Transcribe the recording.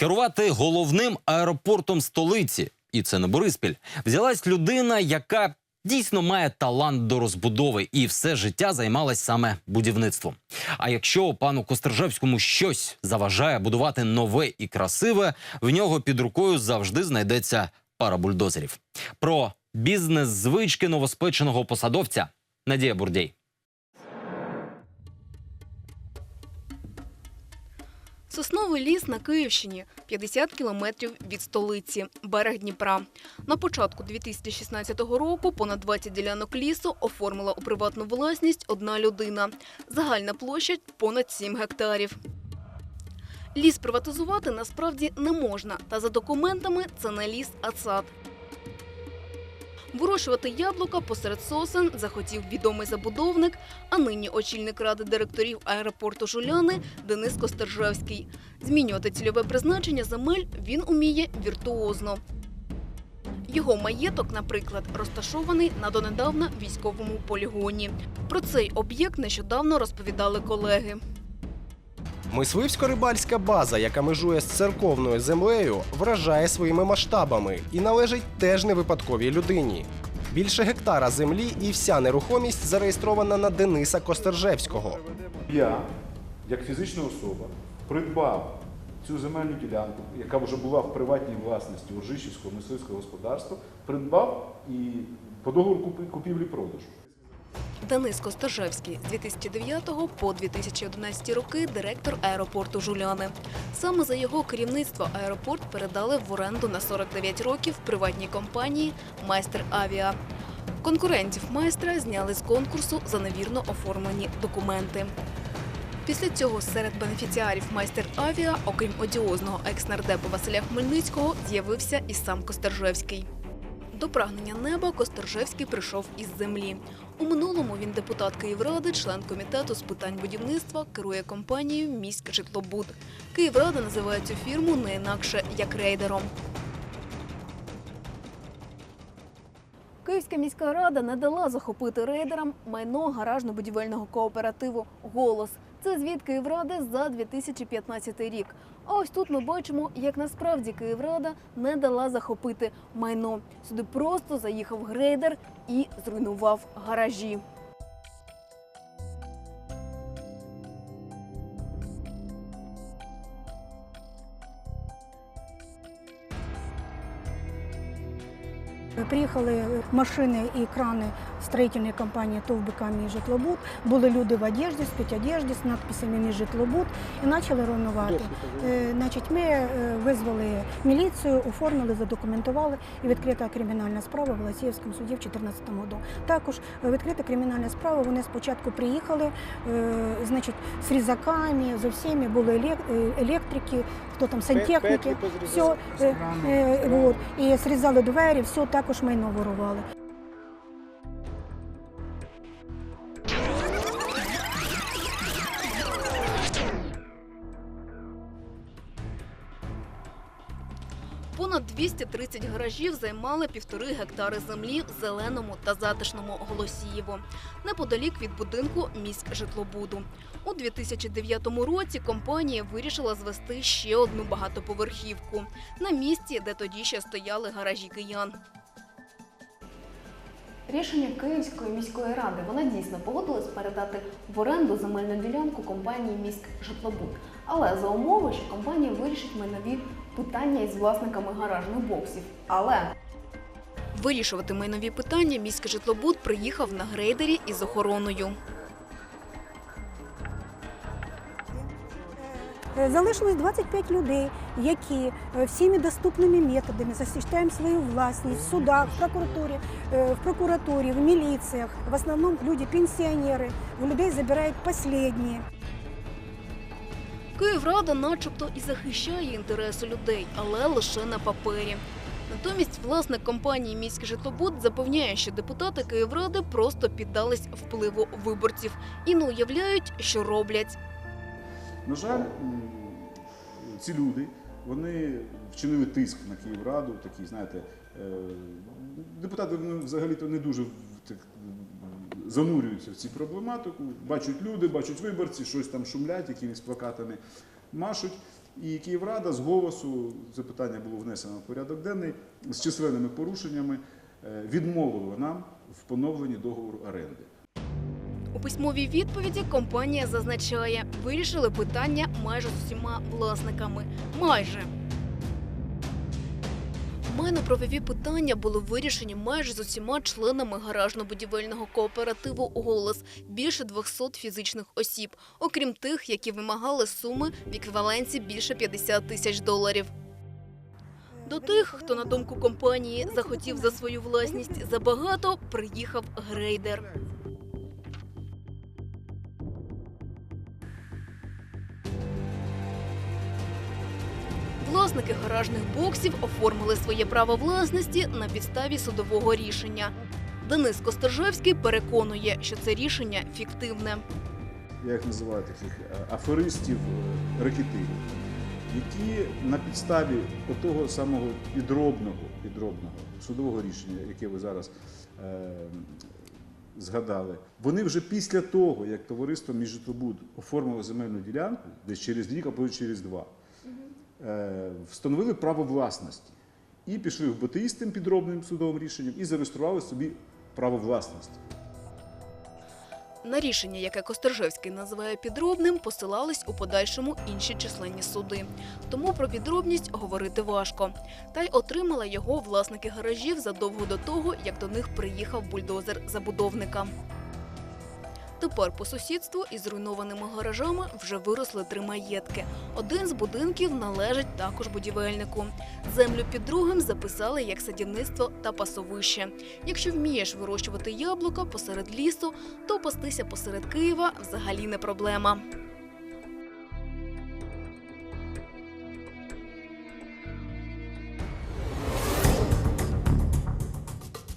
Керувати головним аеропортом столиці, і це не Бориспіль, взялась людина, яка дійсно має талант до розбудови і все життя займалась саме будівництвом. А якщо пану Костержевському щось заважає будувати нове і красиве, в нього під рукою завжди знайдеться пара бульдозерів. Про бізнес-звички новоспеченого посадовця Надія Бурдєй. Сосновий ліс на Київщині 50 кілометрів від столиці, берег Дніпра. На початку 2016 року понад 20 ділянок лісу оформила у приватну власність одна людина. Загальна площа понад 7 гектарів. Ліс приватизувати насправді не можна, та за документами це не ліс, а сад. Вирощувати яблука посеред сосен захотів відомий забудовник, а нині очільник ради директорів аеропорту Жуляни Денис Костержевський. Змінювати цільове призначення земель він уміє віртуозно. Його маєток, наприклад, розташований на донедавна військовому полігоні. Про цей об'єкт нещодавно розповідали колеги. Мисливсько-рибальська база, яка межує з церковною землею, вражає своїми масштабами і належить теж не випадковій людині. Більше гектара землі і вся нерухомість зареєстрована на Дениса Костержевського. Я, як фізична особа, придбав цю земельну ділянку, яка вже була в приватній власності Уржищівського мисливського господарства, придбав і по договору купівлі-продажу. Денис Костержевський з 2009 по 2011 роки директор аеропорту Жуляни. Саме за його керівництво аеропорт передали в оренду на 49 років приватній компанії Майстер Авіа. Конкурентів майстра зняли з конкурсу за невірно оформлені документи. Після цього серед бенефіціарів майстер Авіа, окрім одіозного екс-нардепа Василя Хмельницького, з'явився і сам Костержевський. До прагнення неба Костержевський прийшов із землі. У минулому він депутат Київради, член комітету з питань будівництва, керує компанією Міськ житлобуд. Київрада називає цю фірму не інакше як рейдером. Київська міська рада не дала захопити рейдерам майно гаражно-будівельного кооперативу Голос. Це звіт Київради за 2015 рік. А ось тут ми бачимо, як насправді Київрада не дала захопити майно. Сюди просто заїхав грейдер і зруйнував гаражі. Приїхали машини і крани строительной компании ТОВ БК «Міжжитлобуд». Були люди в одежді, спецодежді з надписями «Міжжитлобуд» і почали руйнувати. Е, Значить, ми е, визвали міліцію, оформили, задокументували і відкрита кримінальна справа в Лосіївському суді в 2014 році. Також відкрита кримінальна справа. Вони спочатку приїхали, е, значить, з різаками, з всіми були електрики, хто там сантехніки, все, вот, і зрізали двері, все також майно ворували. Понад 230 гаражів займали півтори гектари землі в зеленому та затишному Голосієво, неподалік від будинку міськ житлобуду. У 2009 році компанія вирішила звести ще одну багатоповерхівку на місці, де тоді ще стояли гаражі киян. Рішення Київської міської ради вона дійсно погодилась передати в оренду земельну ділянку компанії міськ житлобуд. Але за умови, що компанія вирішить майнові питання із власниками гаражних боксів. Але вирішувати майнові питання міськ житлобуд приїхав на грейдері із охороною. Залишилось 25 людей, які е, всіми доступними методами захищаємо свою власність в судах, в прокуратурі, е, в прокуратурі, в міліціях. В основному люди пенсіонери. У людей забирають останнє. Київрада, начебто, і захищає інтереси людей, але лише на папері. Натомість власник компанії Міський житлобуд запевняє, що депутати Київради просто піддались впливу виборців і не уявляють, що роблять. На жаль, ці люди вони вчинили тиск на Київраду, такий, знаєте, е, депутати взагалі-то не дуже так, занурюються в цю проблематику. Бачать люди, бачать виборці, щось там шумлять, якимись плакатами машуть. І Київрада з голосу це питання було внесено в порядок денний з численними порушеннями. е, Відмовила нам в поновленні договору оренди. У письмовій відповіді компанія зазначає, вирішили питання майже з усіма власниками. Майже. Майно-правові питання були вирішені майже з усіма членами гаражно-будівельного кооперативу «Голос» більше 200 фізичних осіб, окрім тих, які вимагали суми в еквіваленті більше 50 тисяч доларів. До тих, хто на думку компанії захотів за свою власність забагато, приїхав грейдер. Власники гаражних боксів оформили своє право власності на підставі судового рішення. Денис Костержевський переконує, що це рішення фіктивне. я їх називаю таких е, аферистів, е, рекетирів, які на підставі того самого підробного, підробного судового рішення, яке ви зараз е, згадали, вони вже після того, як товариство Міжжитлобуд оформило земельну ділянку, десь через рік або через два, встановили право власності і пішли в БТІ з тим підробним судовим рішенням і зареєстрували собі право власності. На рішення, яке Костержевський називає підробним, посилались у подальшому інші численні суди. Тому про підробність говорити важко. Та й отримали його власники гаражів задовго до того, як до них приїхав бульдозер забудовника. Тепер по сусідству із зруйнованими гаражами вже виросли три маєтки. Один з будинків належить також будівельнику. Землю під другим записали як садівництво та пасовище. Якщо вмієш вирощувати яблука посеред лісу, то пастися посеред Києва взагалі не проблема.